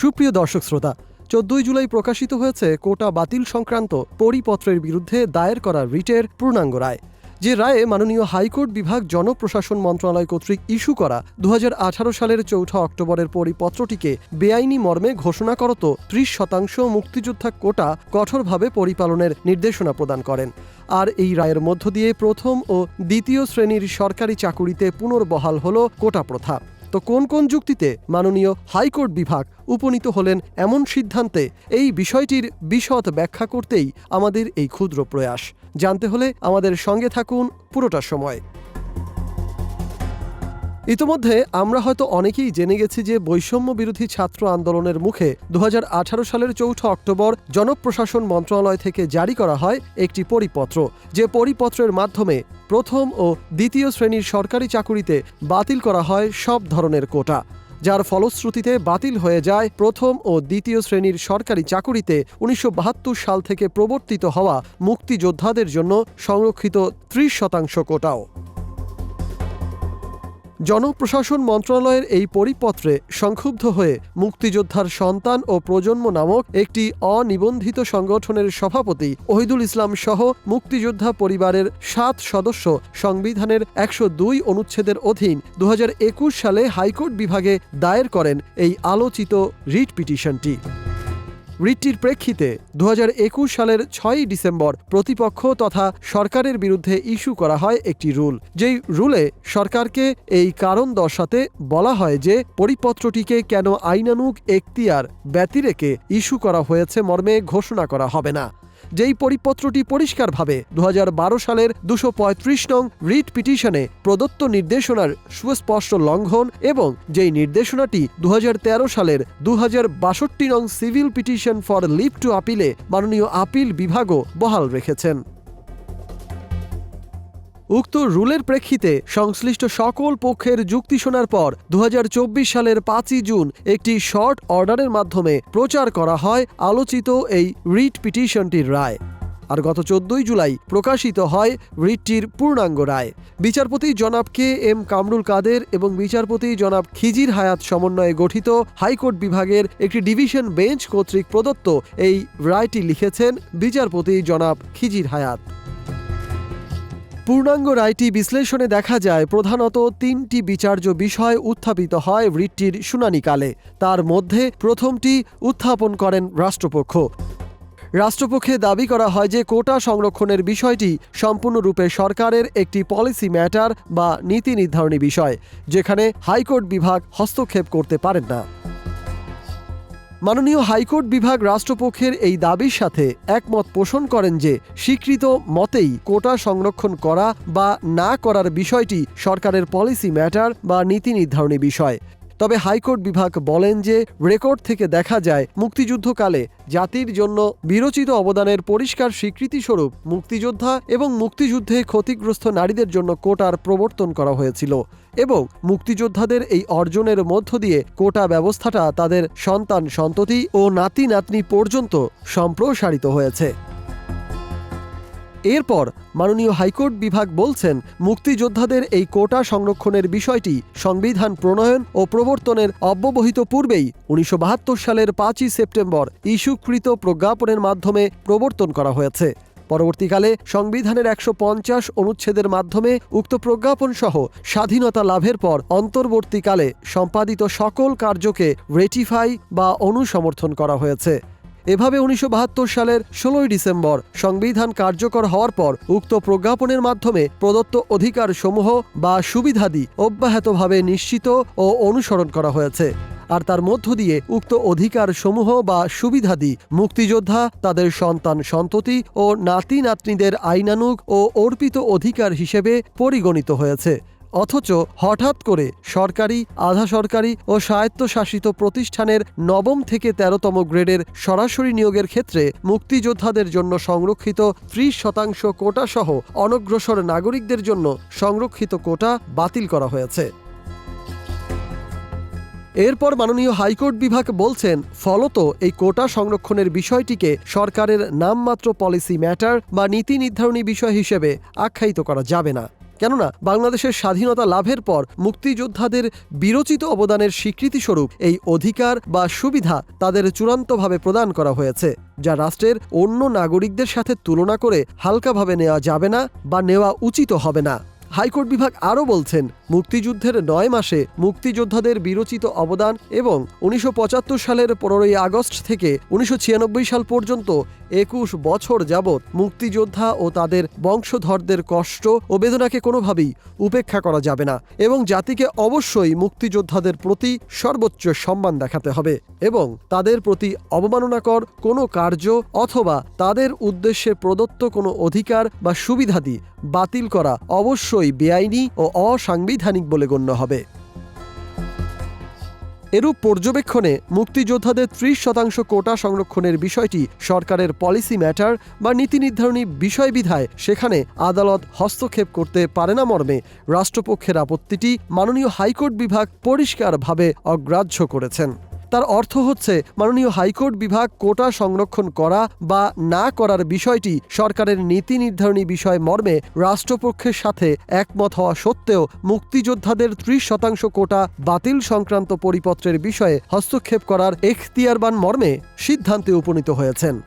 সুপ্রিয় দর্শক শ্রোতা, চোদ্দই জুলাই প্রকাশিত হয়েছে কোটা বাতিল সংক্রান্ত পরিপত্রের বিরুদ্ধে দায়ের করা রিটের পূর্ণাঙ্গ রায়। যে রায়ে মাননীয় হাইকোর্ট বিভাগ জনপ্রশাসন মন্ত্রণালয় কর্তৃক ইস্যু করা দু হাজার আঠারো সালের চৌঠা অক্টোবরের পরিপত্রটিকে বেআইনি মর্মে ঘোষণা করত ত্রিশ শতাংশ মুক্তিযোদ্ধা কোটা কঠোরভাবে পরিপালনের নির্দেশনা প্রদান করেন। আর এই রায়ের মধ্য দিয়ে প্রথম ও দ্বিতীয় শ্রেণির সরকারি চাকুরিতে পুনর্বহাল হল কোটা প্রথা। তো কোন কোন যুক্তিতে মাননীয় হাইকোর্ট বিভাগ উপনীত হলেন এমন সিদ্ধান্তে এই বিষয়টির বিশদ ব্যাখ্যা করতেই আমাদের এই ক্ষুদ্র প্রয়াস। জানতে হলে আমাদের সঙ্গে থাকুন পুরোটা সময়। ইতোমধ্যে আমরা হয়তো অনেকেই জেনে গেছি যে বৈষম্য বিরোধী ছাত্র আন্দোলনের মুখে দু হাজার আঠারো সালের চৌঠা অক্টোবর জনপ্রশাসন মন্ত্রণালয় থেকে জারি করা হয় একটি পরিপত্র, যে পরিপত্রের মাধ্যমে প্রথম ও দ্বিতীয় শ্রেণির সরকারি চাকুরিতে বাতিল করা হয় সব ধরনের কোটা, যার ফলশ্রুতিতে বাতিল হয়ে যায় প্রথম ও দ্বিতীয় শ্রেণির সরকারি চাকুরিতে উনিশশো বাহাত্তর সাল থেকে প্রবর্তিত হওয়া মুক্তিযোদ্ধাদের জন্য সংরক্ষিত ত্রিশ শতাংশ কোটাও। জনপ্রশাসন মন্ত্রণালয়ের এই পরিপত্রে সংক্ষুব্ধ হয়ে মুক্তিযোদ্ধার সন্তান ও প্রজন্ম নামক একটি অনিবন্ধিত সংগঠনের সভাপতি ওহিদুল ইসলাম সহ মুক্তিযোদ্ধা পরিবারের সাত সদস্য সংবিধানের একশো দুই অনুচ্ছেদের অধীন দু হাজার একুশ সালে হাইকোর্ট বিভাগে দায়ের করেন এই আলোচিত রিট পিটিশনটি। রিটটির প্রেক্ষিতে দু হাজার একুশ সালের ছয়ই ডিসেম্বর প্রতিপক্ষ তথা সরকারের বিরুদ্ধে ইস্যু করা হয় একটি রুল। যেই রুলে সরকারকে এই কারণ দর্শাতে বলা হয় যে পরিপত্রটিকে কেন আইনানুক এখতিয়ার ব্যতিরেকে ইস্যু করা হয়েছে মর্মে ঘোষণা করা হবে না। যেই পরিপত্রটি পরিষ্কারভাবে দুহাজার বারো সালের দুশো নং রিট পিটিশনে প্রদত্ত নির্দেশনার সুস্পষ্ট লঙ্ঘন এবং যেই নির্দেশনাটি দুহাজার তেরো সালের দুহাজার বাষট্টি নং civil petition for leave to আপিলে মাননীয় আপিল বিভাগও বহাল রেখেছেন। উক্ত রুলের প্রেক্ষিতে সংশ্লিষ্ট সকল পক্ষের যুক্তি শোনার পর দুহাজার চব্বিশ সালের পাঁচই জুন একটি শর্ট অর্ডারের মাধ্যমে প্রচার করা হয় আলোচিত এই রিট পিটিশনটির রায়। আর গত চোদ্দই জুলাই প্রকাশিত হয় রিটটির পূর্ণাঙ্গ রায়। বিচারপতি জনাব কে এম কামরুল কাদের এবং বিচারপতি জনাব খিজির হায়াত সমন্বয়ে গঠিত হাইকোর্ট বিভাগের একটি ডিভিশন বেঞ্চ কর্তৃক প্রদত্ত এই রায়টি লিখেছেন বিচারপতি জনাব খিজির হায়াত। পূর্ণাঙ্গ রায়টি বিশ্লেষণে দেখা যায়, প্রধানত তিনটি বিচার্য বিষয় উত্থাপিত হয় রিটটির শুনানিকালে। তার মধ্যে প্রথমটি উত্থাপন করেন রাষ্ট্রপক্ষ। রাষ্ট্রপক্ষে দাবি করা হয় যে কোটা সংরক্ষণের বিষয়টি সম্পূর্ণরূপে সরকারের একটি পলিসি ম্যাটার বা নীতি নির্ধারণী বিষয়, যেখানে হাইকোর্ট বিভাগ হস্তক্ষেপ করতে পারেন না। মাননীয় হাইকোর্ট বিভাগ রাষ্ট্রপক্ষের এই দাবির সাথে একমত পোষণ করেন যে স্বীকৃত মতেই কোটা সংরক্ষণ করা বা না করার বিষয়টি সরকারের পলিসি ম্যাটার বা নীতি নির্ধারণী বিষয়। তবে হাইকোর্ট বিভাগ বলেন যে রেকর্ড থেকে দেখা যায়, মুক্তিযুদ্ধকালে জাতির জন্য বিরচিত অবদানের পরিষ্কার স্বীকৃতিস্বরূপ মুক্তিযোদ্ধা এবং মুক্তিযুদ্ধে ক্ষতিগ্রস্ত নারীদের জন্য কোটার প্রবর্তন করা হয়েছিল এবং মুক্তিযোদ্ধাদের এই অর্জনের মধ্য দিয়ে কোটা ব্যবস্থাটা তাদের সন্তান সন্ততি ও নাতি নাতনি পর্যন্ত সম্প্রসারিত হয়েছে। এরপর মাননীয় হাইকোর্ট বিভাগ বলছেন, মুক্তিযোদ্ধাদের এই কোটা সংরক্ষণের বিষয়টি সংবিধান প্রণয়ন ও প্রবর্তনের অব্যবহিত পূর্বেই উনিশশো বাহাত্তর সালের পাঁচই সেপ্টেম্বর ইস্যুকৃত প্রজ্ঞাপনের মাধ্যমে প্রবর্তন করা হয়েছে। পরবর্তীকালে সংবিধানের একশো পঞ্চাশ অনুচ্ছেদের মাধ্যমে উক্ত প্রজ্ঞাপন সহ স্বাধীনতা লাভের পর অন্তর্বর্তীকালে সম্পাদিত সকল কার্যকে রেটিফাই বা অনুসমর্থন করা হয়েছে। এভাবে উনিশশো বাহাত্তর সালের ষোলোই ডিসেম্বর সংবিধান কার্যকর হওয়ার পর উক্ত প্রজ্ঞাপনের মাধ্যমে প্রদত্ত অধিকার সমূহ বা সুবিধাদি অব্যাহতভাবে নিশ্চিত ও অনুসরণ করা হয়েছে। আর তার মধ্য দিয়ে উক্ত অধিকার সমূহ বা সুবিধাদি মুক্তিযোদ্ধা, তাদের সন্তান সন্ততি ও নাতি নাতনিদের আইনানুগ ও অর্পিত অধিকার হিসেবে পরিগণিত হয়েছে। অথচ হঠাৎ করে সরকারি, আধা সরকারি ও স্বায়ত্তশাসিত প্রতিষ্ঠানের নবম থেকে তেরোতম গ্রেডের সরাসরি নিয়োগের ক্ষেত্রে মুক্তিযোদ্ধাদের জন্য সংরক্ষিত ত্রিশ শতাংশ কোটা সহ অনগ্রসর নাগরিকদের জন্য সংরক্ষিত কোটা বাতিল করা হয়েছে। এরপর মাননীয় হাইকোর্ট বিভাগ বলছেন, ফলত এই কোটা সংরক্ষণের বিষয়টিকে সরকারের নামমাত্র পলিসি ম্যাটার বা নীতি নির্ধারণী বিষয় হিসেবে আখ্যায়িত করা যাবে না। কেননা বাংলাদেশের স্বাধীনতা লাভের পর মুক্তিযোদ্ধাদের বিরচিত অবদানের স্বীকৃতিস্বরূপ এই অধিকার বা সুবিধা তাদের চূড়ান্তভাবে প্রদান করা হয়েছে, যা রাষ্ট্রের অন্য নাগরিকদের সাথে তুলনা করে হালকাভাবে নেওয়া যাবে না বা নেওয়া উচিত হবে না। হাইকোর্ট বিভাগ আরও বলছেন, মুক্তিযুদ্ধের নয় মাসে মুক্তিযোদ্ধাদের বিরচিত অবদান এবং উনিশশো পঁচাত্তর সালের পনেরোই আগস্ট থেকে উনিশশো ছিয়ানব্বই সাল পর্যন্ত একুশ বছর যাবৎ মুক্তিযোদ্ধা ও তাদের বংশধরদের কষ্ট ও বেদনাকে কোনোভাবেই উপেক্ষা করা যাবে না এবং জাতিকে অবশ্যই মুক্তিযোদ্ধাদের প্রতি সর্বোচ্চ সম্মান দেখাতে হবে এবং তাদের প্রতি অবমাননাকর কোনো কার্য অথবা তাদের উদ্দেশ্যে প্রদত্ত কোনো অধিকার বা সুবিধাদি বাতিল করা অবশ্যই বেআইনি ও অসাংবিধানিক বলে গণ্য হবে। এরূপ পর্যবেক্ষণে মুক্তিযোদ্ধাদের ত্রিশ শতাংশ কোটা সংরক্ষণের বিষয়টি সরকারের পলিসি ম্যাটার বা নীতি নির্ধারণী বিষয় বিধায় সেখানে আদালত হস্তক্ষেপ করতে পারে না মর্মে রাষ্ট্রপক্ষের আপত্তিটি মাননীয় হাইকোর্ট বিভাগ পরিষ্কারভাবে অগ্রাহ্য করেছেন। তার অর্থ হচ্ছে মাননীয় হাইকোর্ট বিভাগ কোটা সংরক্ষণ করা বা না করার বিষয়টি সরকারের নীতি নির্ধারণী বিষয় মর্মে রাষ্ট্রপক্ষের সাথে একমত হওয়া সত্ত্বেও মুক্তিযোদ্ধাদের ত্রিশ শতাংশ কোটা বাতিল সংক্রান্ত পরিপত্রের বিষয়ে হস্তক্ষেপ করার এখতিয়ারবান মর্মে সিদ্ধান্তে উপনীত হয়েছেন।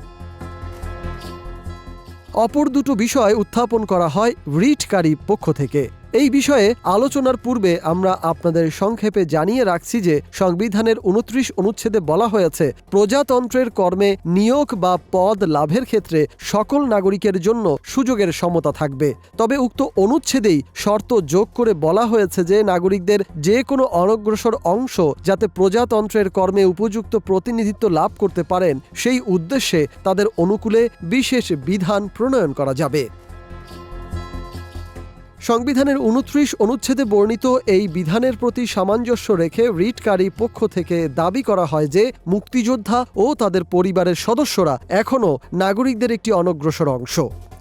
অপর দুটো বিষয় উত্থাপন করা হয় রিটকারী পক্ষ থেকে। এই বিষয়ে আলোচনার পূর্বে আমরা আপনাদের সংক্ষেপে জানিয়ে রাখছি যে সংবিধানের উনত্রিশ অনুচ্ছেদে বলা হয়েছে, প্রজাতন্ত্রের কর্মে নিয়োগ বা পদ লাভের ক্ষেত্রে সকল নাগরিকের জন্য সুযোগের সমতা থাকবে। তবে উক্ত অনুচ্ছেদেই শর্ত যোগ করে বলা হয়েছে যে নাগরিকদের যে কোনো অনগ্রসর অংশ যাতে প্রজাতন্ত্রের কর্মে উপযুক্ত প্রতিনিধিত্ব লাভ করতে পারেন, সেই উদ্দেশ্যে তাদের অনুকূলে বিশেষ বিধান প্রণয়ন করা যাবে। সংবিধানের উনত্রিশ অনুচ্ছেদে বর্ণিত এই বিধানের প্রতি সামঞ্জস্য রেখে রিটকারী পক্ষ থেকে দাবি করা হয় যে মুক্তিযোদ্ধা ও তাদের পরিবারের সদস্যরা এখনও নাগরিকদের একটি অনগ্রসর অংশ।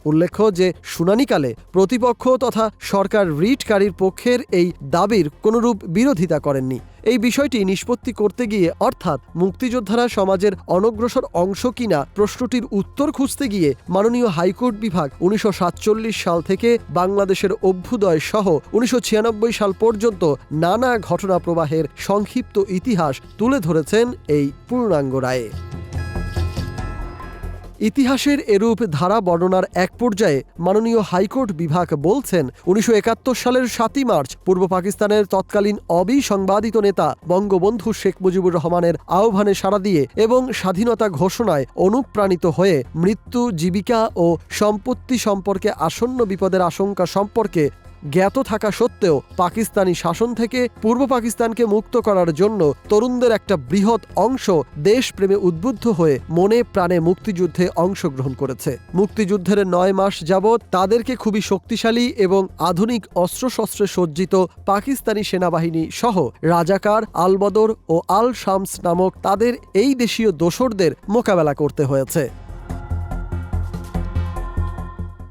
উল্লেখ্য যে শুনানিকালে প্রতিপক্ষ তথা সরকার রিটকারীর পক্ষের এই দাবির কোনরূপ বিরোধিতা করেননি। এই বিষয়টি নিষ্পত্তি করতে গিয়ে অর্থাৎ মুক্তিযোদ্ধারা সমাজের অনগ্রসর অংশ কিনা প্রশ্নটির উত্তর খুঁজতে গিয়ে মাননীয় হাইকোর্ট বিভাগ উনিশশো সাতচল্লিশ সাল থেকে বাংলাদেশের অভ্যুদয় সহ উনিশশো ছিয়ানব্বই সাল পর্যন্ত নানা ঘটনা প্রবাহের সংক্ষিপ্ত ইতিহাস তুলে ধরেছেন এই পূর্ণাঙ্গ রায়ে। ইতিহাসের এরূপ ধারা বর্ণনার এক পর্যায়ে মাননীয় হাইকোর্ট বিভাগ বলছেন, উনিশশো একাত্তর সালের সাতই মার্চ পূর্ব পাকিস্তানের তৎকালীন অবিসংবাদিত নেতা বঙ্গবন্ধু শেখ মুজিবুর রহমানের আহ্বানে সাড়া দিয়ে এবং স্বাধীনতা ঘোষণায় অনুপ্রাণিত হয়ে মৃত্যু, জীবিকা ও সম্পত্তি সম্পর্কে আসন্ন বিপদের আশঙ্কা সম্পর্কে জ্ঞাত থাকা সত্ত্বেও পাকিস্তানি শাসন থেকে পূর্ব পাকিস্তানকে মুক্ত করার জন্য তরুণদের একটা বৃহৎ অংশ দেশপ্রেমে উদ্বুদ্ধ হয়ে মনে প্রাণে মুক্তিযুদ্ধে অংশগ্রহণ করেছে। মুক্তিযুদ্ধের নয় মাস যাবৎ তাদেরকে খুবই শক্তিশালী এবং আধুনিক অস্ত্রশস্ত্রে সজ্জিত পাকিস্তানি সেনাবাহিনী সহ রাজাকার আলবদর ও আল শামস নামক তাদের এই দেশীয় দোসরদের মোকাবেলা করতে হয়েছে।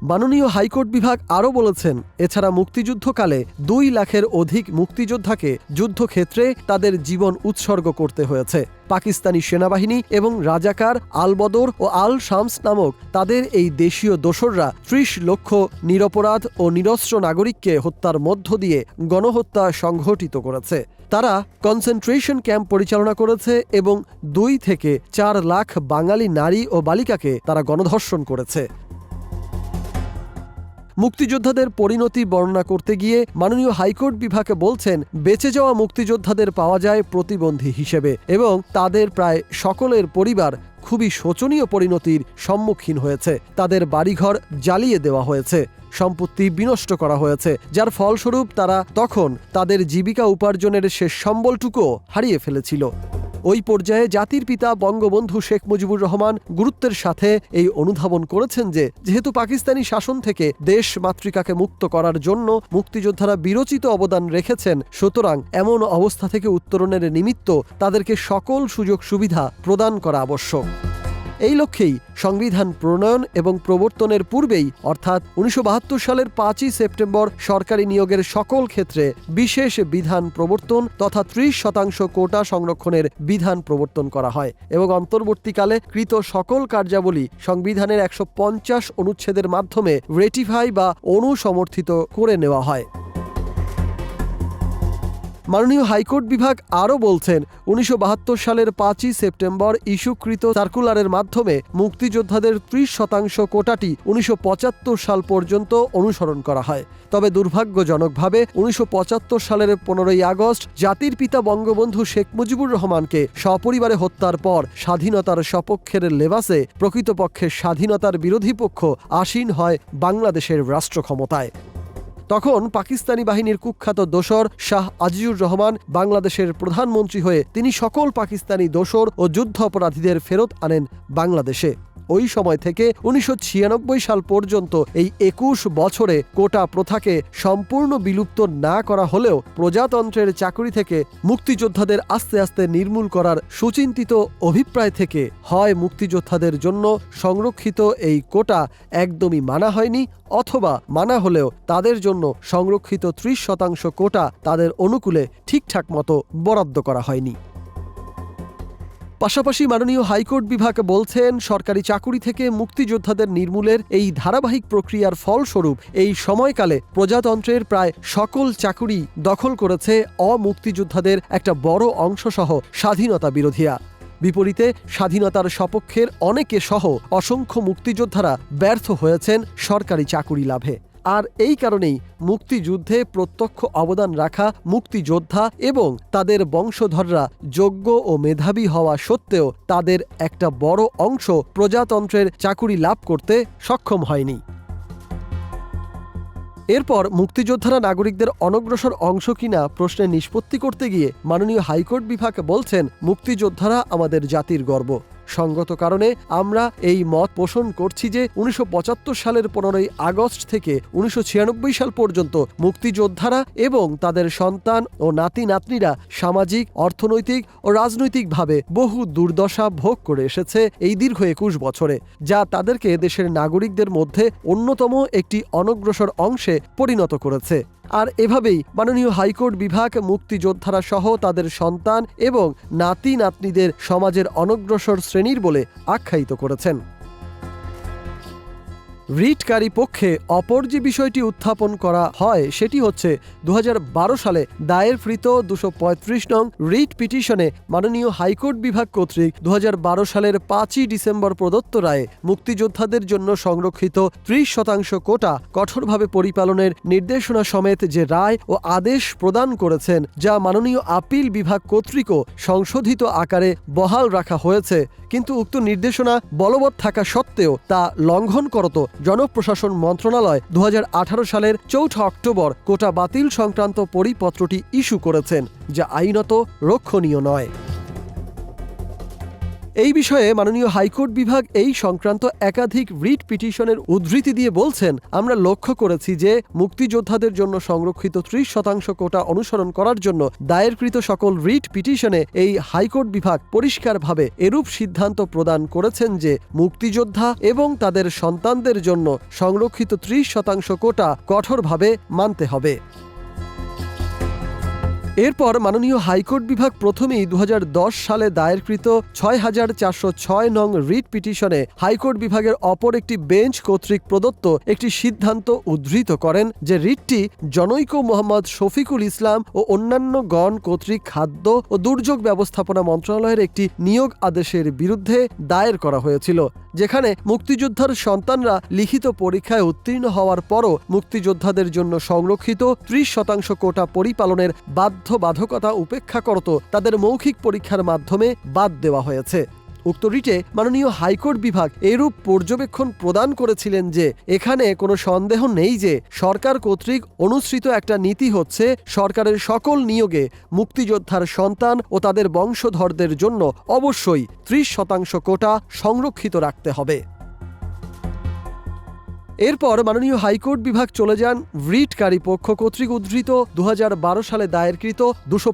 মাননীয় হাইকোর্ট বিভাগ আরও বলেছেন, এছাড়া মুক্তিযুদ্ধকালে দুই লাখের অধিক মুক্তিযোদ্ধাকে যুদ্ধক্ষেত্রে তাদের জীবন উৎসর্গ করতে হয়েছে। পাকিস্তানি সেনাবাহিনী এবং রাজাকার আলবদর ও আল শামস নামক তাদের এই দেশীয় দোসররা ত্রিশ লক্ষ নিরপরাধ ও নিরস্ত্র নাগরিককে হত্যার মধ্য দিয়ে গণহত্যা সংঘটিত করেছে। তারা কনসেন্ট্রেশন ক্যাম্প পরিচালনা করেছে এবং দুই থেকে চার লাখ বাঙালি নারী ও বালিকাকে তারা গণধর্ষণ করেছে। মুক্তিযোদ্ধাদের পরিণতি বর্ণনা করতে গিয়ে মাননীয় হাইকোর্ট বিভাগে বলছেন, বেঁচে যাওয়া মুক্তিযোদ্ধাদের পাওয়া যায় প্রতিবন্ধী হিসেবে এবং তাদের প্রায় সকলের পরিবার খুবই শোচনীয় পরিণতির সম্মুখীন হয়েছে। তাদের বাড়িঘর জ্বালিয়ে দেওয়া হয়েছে, সম্পত্তি বিনষ্ট করা হয়েছে, যার ফলস্বরূপ তারা তখন তাদের জীবিকা উপার্জনের শেষ সম্বলটুকুও হারিয়ে ফেলেছিল। ওই পর্যায়ে জাতির পিতা বঙ্গবন্ধু শেখ মুজিবুর রহমান গুরুত্বের সাথে এই অনুধাবন করেছেন যে, যেহেতু পাকিস্তানি শাসন থেকে দেশ মাতৃকাকে মুক্ত করার জন্য মুক্তিযোদ্ধারা বিরচিত অবদান রেখেছেন, সুতরাং এমন অবস্থা থেকে উত্তরণের নিমিত্ত তাদেরকে সকল সুযোগ সুবিধা প্রদান করা আবশ্যক। এই লক্ষ্যেই সংবিধান প্রণয়ন এবং প্রবর্তনের পূর্বেই, অর্থাৎ উনিশশো বাহাত্তর সালের পাঁচই সেপ্টেম্বর সরকারি নিয়োগের সকল ক্ষেত্রে বিশেষ বিধান প্রবর্তন তথা ত্রিশ শতাংশ কোটা সংরক্ষণের বিধান প্রবর্তন করা হয় এবং অন্তর্বর্তীকালে কৃত সকল কার্যাবলী সংবিধানের একশো পঞ্চাশ অনুচ্ছেদের মাধ্যমে রেটিফাই বা অনুসমর্থিত করে নেওয়া হয়। মাননীয় হাইকোর্ট বিভাগ আরও বলছেন, উনিশশো বাহাত্তর সালের পাঁচই সেপ্টেম্বর ইস্যুকৃত সার্কুলারের মাধ্যমে মুক্তিযোদ্ধাদের ত্রিশ শতাংশ কোটাটি উনিশশো পঁচাত্তর সাল পর্যন্ত অনুসরণ করা হয়। তবে দুর্ভাগ্যজনকভাবে উনিশশো পঁচাত্তর সালের পনেরোই আগস্ট জাতির পিতা বঙ্গবন্ধু শেখ মুজিবুর রহমানকে সপরিবারে হত্যার পর স্বাধীনতার সপক্ষের লেবাসে প্রকৃতপক্ষে স্বাধীনতার বিরোধী পক্ষ আসীন হয় বাংলাদেশের রাষ্ট্র ক্ষমতায়। তখন পাকিস্তানি বাহিনীর কুখ্যাত দোসর শাহ আজিজুর রহমান বাংলাদেশের প্রধানমন্ত্রী হয়ে তিনি সকল পাকিস্তানি দোসর ও যুদ্ধ অপরাধীদের ফেরত আনেন বাংলাদেশে। ওই সময় থেকে উনিশশো ছিয়ানব্বই সাল পর্যন্ত এই একুশ বছরে কোটা প্রথাকে সম্পূর্ণ বিলুপ্ত না করা হলেও প্রজাতন্ত্রের চাকরি থেকে মুক্তিযোদ্ধাদের আস্তে আস্তে নির্মূল করার সুচিন্তিত অভিপ্রায় থেকে হয় মুক্তিযোদ্ধাদের জন্য সংরক্ষিত এই কোটা একদমই মানা হয়নি অথবা মানা হলেও তাদের জন্য সংরক্ষিত ত্রিশ শতাংশ কোটা তাদের অনুকূলে ঠিকঠাক মতো বরাদ্দ করা হয়নি। পাশাপাশি মাননীয় হাইকোর্ট বিভাগ বলছেন, সরকারি চাকুরি থেকে মুক্তিযোদ্ধাদের নির্মূলের এই ধারাবাহিক প্রক্রিয়ার ফলস্বরূপ এই সময়কালে প্রজাতন্ত্রের প্রায় সকল চাকুরি দখল করেছে অমুক্তিযোদ্ধাদের একটা বড় অংশসহ স্বাধীনতা বিরোধীরা। বিপরীতে, স্বাধীনতার সপক্ষের অনেকে সহ অসংখ্য মুক্তিযোদ্ধারা ব্যর্থ হয়েছেন সরকারি চাকুরি লাভে। আর এই কারণেই মুক্তিযুদ্ধে প্রত্যক্ষ অবদান রাখা মুক্তিযোদ্ধা এবং তাদের বংশধররা যোগ্য ও মেধাবী হওয়া সত্ত্বেও তাদের একটা বড় অংশ প্রজাতন্ত্রের চাকুরি লাভ করতে সক্ষম হয়নি। এরপর মুক্তিযোদ্ধারা নাগরিকদের অনগ্রসর অংশ কিনা প্রশ্নের নিষ্পত্তি করতে গিয়ে মাননীয় হাইকোর্ট বিভাগ বলছেন, মুক্তিযোদ্ধারা আমাদের জাতির গর্ব। সঙ্গত কারণে আমরা এই মত পোষণ করছি যে উনিশশো পঁচাত্তর সালের পনেরোই আগস্ট থেকে উনিশশো ছিয়ানব্বই সাল পর্যন্ত মুক্তিযোদ্ধারা এবং তাদের সন্তান ও নাতি নাতনিরা সামাজিক, অর্থনৈতিক ও রাজনৈতিকভাবে বহু দুর্দশা ভোগ করে এসেছে এই দীর্ঘ একুশ বছরে, যা তাদেরকে দেশের নাগরিকদের মধ্যে অন্যতম একটি অনগ্রসর অংশে পরিণত করেছে। আর এভাবেই মাননীয় হাইকোর্ট বিভাগ, মুক্তিযোদ্ধারা সহ তাদের সন্তান এবং নাতি নাতনিদের সমাজের অনগ্রসর শ্রেণির বলে আখ্যায়িত করেছেন। রিটকারী পক্ষে অপর যে বিষয়টি উত্থাপন করা হয়, সেটি হচ্ছে দু হাজার বারো সালে দায়েরকৃত দুশো পঁয়ত্রিশ নং রিট পিটিশনে মাননীয় হাইকোর্ট বিভাগ কর্তৃক দু হাজার বারো সালের পাঁচই ডিসেম্বর প্রদত্ত রায়ে মুক্তিযোদ্ধাদের জন্য সংরক্ষিত ত্রিশ শতাংশ কোটা কঠোরভাবে পরিপালনের নির্দেশনা সমেত যে রায় ও আদেশ প্রদান করেছেন, যা মাননীয় আপিল বিভাগ কর্তৃকও সংশোধিত আকারে বহাল রাখা হয়েছে। কিন্তু উক্ত নির্দেশনা বলবৎ থাকা সত্ত্বেও তা লঙ্ঘন করত জনপ্রশাসন মন্ত্রণালয় দু হাজার আঠারো সালের চৌঠা অক্টোবর কোটা বাতিল সংক্রান্ত পরিপত্রটি ইস্যু করেছেন, যা আইনত রক্ষণীয় নয়। এই বিষয়ে মাননীয় হাইকোর্ট বিভাগ এই সংক্রান্ত একাধিক রিট পিটিশনের উদ্ধৃতি দিয়ে বলছেন, আমরা লক্ষ্য করেছি যে মুক্তিযোদ্ধাদের জন্য সংরক্ষিত ত্রিশ শতাংশ কোটা অনুসরণ করার জন্য দায়েরকৃত সকল রিট পিটিশনে এই হাইকোর্ট বিভাগ পরিষ্কারভাবে এরূপ সিদ্ধান্ত প্রদান করেছেন যে মুক্তিযোদ্ধা এবং তাদের সন্তানদের জন্য সংরক্ষিত ত্রিশ শতাংশ কোটা কঠোরভাবে মানতে হবে। এরপর মাননীয় হাইকোর্ট বিভাগ প্রথমেই দু হাজার দশ সালে দায়েরকৃত ছয় হাজার চারশো ছয় নং রিট পিটিশনে হাইকোর্ট বিভাগের অপর একটি বেঞ্চ কর্তৃক প্রদত্ত একটি সিদ্ধান্ত উদ্ধৃত করেন যে রিটটি জনৈক মোহাম্মদ শফিকুল ইসলাম ও অন্যান্য গণ কর্তৃক খাদ্য ও দুর্যোগ ব্যবস্থাপনা মন্ত্রণালয়ের একটি নিয়োগ আদেশের বিরুদ্ধে দায়ের করা হয়েছিল, যেখানে মুক্তিযোদ্ধার সন্তানরা লিখিত পরীক্ষায় উত্তীর্ণ হওয়ার পরও মুক্তিযোদ্ধাদের জন্য সংরক্ষিত ত্রিশ শতাংশ কোটা পরিপালনের বাধ্যবাধকতা উপেক্ষা করত, তাদের মৌখিক পরীক্ষার মাধ্যমে বাদ দেওয়া হয়েছে। উক্ত রিটে মাননীয় হাইকোর্ট বিভাগ এরূপ পর্যবেক্ষণ প্রদান করেছিলেন যে, এখানে কোনো সন্দেহ নেই যে, সরকার কর্তৃক অনুসৃত একটা নীতি হচ্ছে সরকারের সকল নিয়োগে মুক্তিযোদ্ধার সন্তান ও তাদের বংশধরদের জন্য অবশ্যই ত্রিশ শতাংশ কোটা সংরক্ষিত রাখতে হবে। এরপর মাননীয় হাইকোর্ট বিভাগ চলে যান রিটকারী পক্ষ কর্তৃক উদ্ধৃত দু হাজার বারো সালে দায়েরকৃত দুশো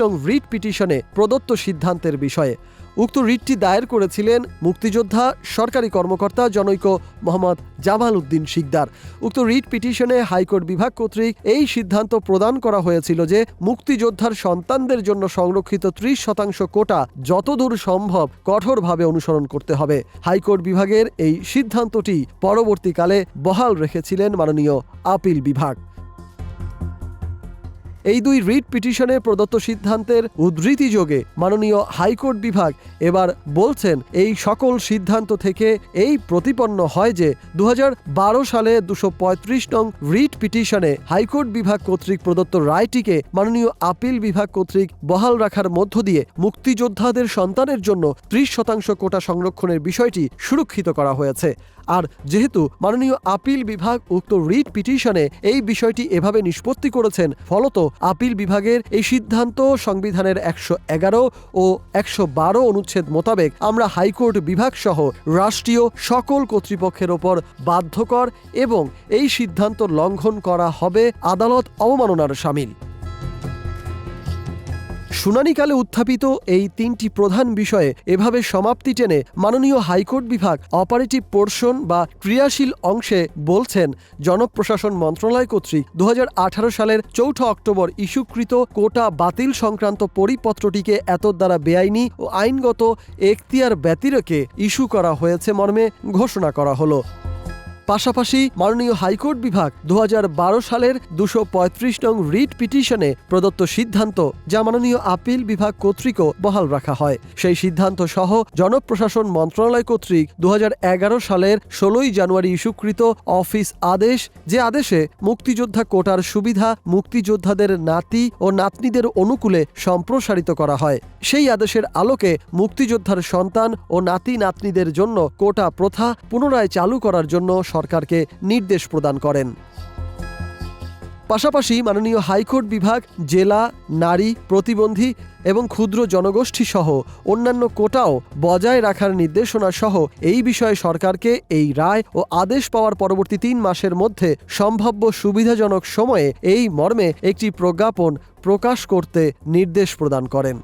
নং রিট পিটিশনে প্রদত্ত সিদ্ধান্তের বিষয়ে। উক্ত রিটটি দায়ের করেছিলেন মুক্তিযোদ্ধা, সরকারি কর্মকর্তা জনৈক মোহাম্মদ জামাল উদ্দিন শিকদার। উক্ত রিট পিটিশনে হাইকোর্ট বিভাগ কর্তৃক এই সিদ্ধান্ত প্রদান করা হয়েছিল যে মুক্তিযোদ্ধার সন্তানদের জন্য সংরক্ষিত ত্রিশ শতাংশ কোটা যতদূর সম্ভব কঠোরভাবে অনুসরণ করতে হবে। হাইকোর্ট বিভাগের এই সিদ্ধান্তটি পরবর্তীকালে বহাল রেখেছিলেন মাননীয় আপিল বিভাগ। এই দুই রিট পিটিশনে প্রদত্ত সিদ্ধান্তের উদ্ধৃতি যোগে মাননীয় হাইকোর্ট বিভাগ এবার বলছেন, এই সকল সিদ্ধান্ত থেকে এই প্রতিপন্ন হয় যে দু হাজার বারো সালে দুশো নং রিট পিটিশনে হাইকোর্ট বিভাগ কর্তৃক প্রদত্ত রায়টিকে মাননীয় আপিল বিভাগ কর্তৃক বহাল রাখার মধ্য দিয়ে মুক্তিযোদ্ধাদের সন্তানের জন্য ত্রিশ শতাংশ কোটা সংরক্ষণের বিষয়টি সুরক্ষিত করা হয়েছে। আর যেহেতু মাননীয় আপিল বিভাগ উক্ত রিট পিটিশনে এই বিষয়টি এভাবে নিষ্পত্তি করেছেন, ফলত আপিল বিভাগের এই সিদ্ধান্ত সংবিধানের একশো এগারো ও একশো বারো অনুচ্ছেদ মোতাবেক আমরা হাইকোর্ট বিভাগ সহ রাষ্ট্রীয় সকল কর্তৃপক্ষের ওপর বাধ্যকর এবং এই সিদ্ধান্ত লঙ্ঘন করা হবে, আদালত অবমাননার সামিল। শুনানিকালে উত্থাপিত এই তিনটি প্রধান বিষয়ে এভাবে সমাপ্তি টেনে মাননীয় হাইকোর্ট বিভাগ অপারেটিভ পোর্শন বা ক্রিয়াশীল অংশে বলছেন, জনপ্রশাসন মন্ত্রণালয় কর্তৃক দু হাজার আঠারো সালের চৌঠা অক্টোবর ইস্যুকৃত কোটা বাতিল সংক্রান্ত পরিপত্রটিকে এত দ্বারা বেআইনি ও আইনগত এখতিয়ার ব্যতিরেকে ইস্যু করা হয়েছে মর্মে ঘোষণা করা হলো। পাশাপাশি মাননীয় হাইকোর্ট বিভাগ দু হাজার বারো সালের দুশো নং রিট পিটিশনে প্রদত্ত সিদ্ধান্ত, যা মাননীয় আপিল বিভাগ কর্তৃকও বহাল রাখা হয়। সেই সিদ্ধান্ত সহ জনপ্রশাসন মন্ত্রণালয় কর্তৃক দু হাজার এগারো সালের ষোলোই জানুয়ারি ইস্যুকৃত অফিস আদেশ, যে আদেশে মুক্তিযোদ্ধা কোটার সুবিধা মুক্তিযোদ্ধাদের নাতি ও নাতনিদের অনুকূলে সম্প্রসারিত করা হয়। সেই আদেশের আলোকে মুক্তিযোদ্ধার সন্তান ও নাতি নাতনিদের জন্য কোটা প্রথা পুনরায় চালু করার জন্য সরকারকে নির্দেশ প্রদান করেন। পাশাপাশি মাননীয় হাইকোর্ট বিভাগ, জেলা, নারী, প্রতিবন্ধী এবং ক্ষুদ্র জনগোষ্ঠী সহ অন্যান্য কোটাও বজায় রাখার নির্দেশনা সহ এই বিষয়ে সরকারকে এই রায় ও আদেশ পাওয়ার পরবর্তী তিন মাসের মধ্যে সম্ভাব্য সুবিধাজনক সময়ে এই মর্মে একটি প্রজ্ঞাপন প্রকাশ করতে নির্দেশ প্রদান করেন।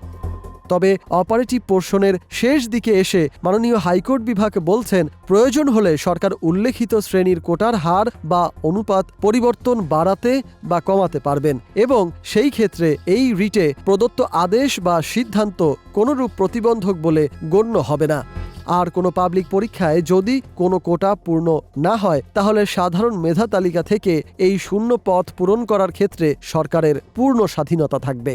তবে অপারেটিভ পোর্শনের শেষ দিকে এসে মাননীয় হাইকোর্ট বিভাগ বলছেন, প্রয়োজন হলে সরকার উল্লেখিত শ্রেণির কোটার হার বা অনুপাত পরিবর্তন বাড়াতে বা কমাতে পারবেন এবং সেই ক্ষেত্রে এই রিটে প্রদত্ত আদেশ বা সিদ্ধান্ত কোনরূপ প্রতিবন্ধক বলে গণ্য হবে না। আর কোনো পাবলিক পরীক্ষায় যদি কোনো কোটা পূর্ণ না হয়, তাহলে সাধারণ মেধা তালিকা থেকে এই শূন্য পথ পূরণ করার ক্ষেত্রে সরকারের পূর্ণ স্বাধীনতা থাকবে।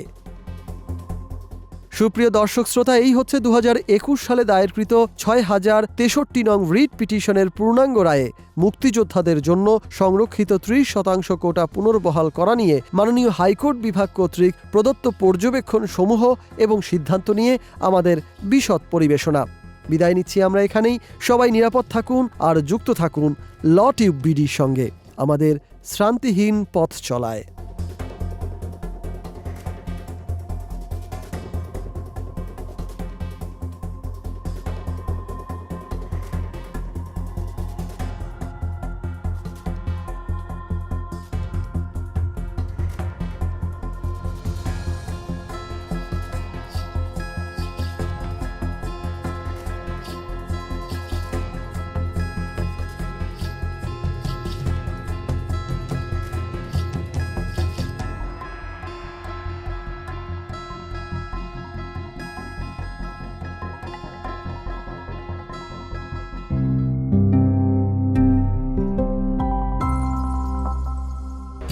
সুপ্রিয় দর্শক শ্রোতা, এই হচ্ছে দু হাজার একুশ সালে দায়েরকৃত ছয় হাজার তেষট্টি নং রিট পিটিশনের পূর্ণাঙ্গ রায়ে। মুক্তিযোদ্ধাদের জন্য সংরক্ষিত ত্রিশ শতাংশ কোটা পুনর্বহাল করা নিয়ে মাননীয় হাইকোর্ট বিভাগ কর্তৃক প্রদত্ত পর্যবেক্ষণ সমূহ এবং সিদ্ধান্ত নিয়ে আমাদের বিশদ পরিবেশনা। বিদায় নিচ্ছি আমরা এখানেই। সবাই নিরাপদ থাকুন আর যুক্ত থাকুন ল টিউব বিডির সঙ্গে। আমাদের শ্রান্তিহীন পথ চলায়।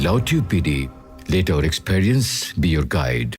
Lautube PD. Let our experience be your guide.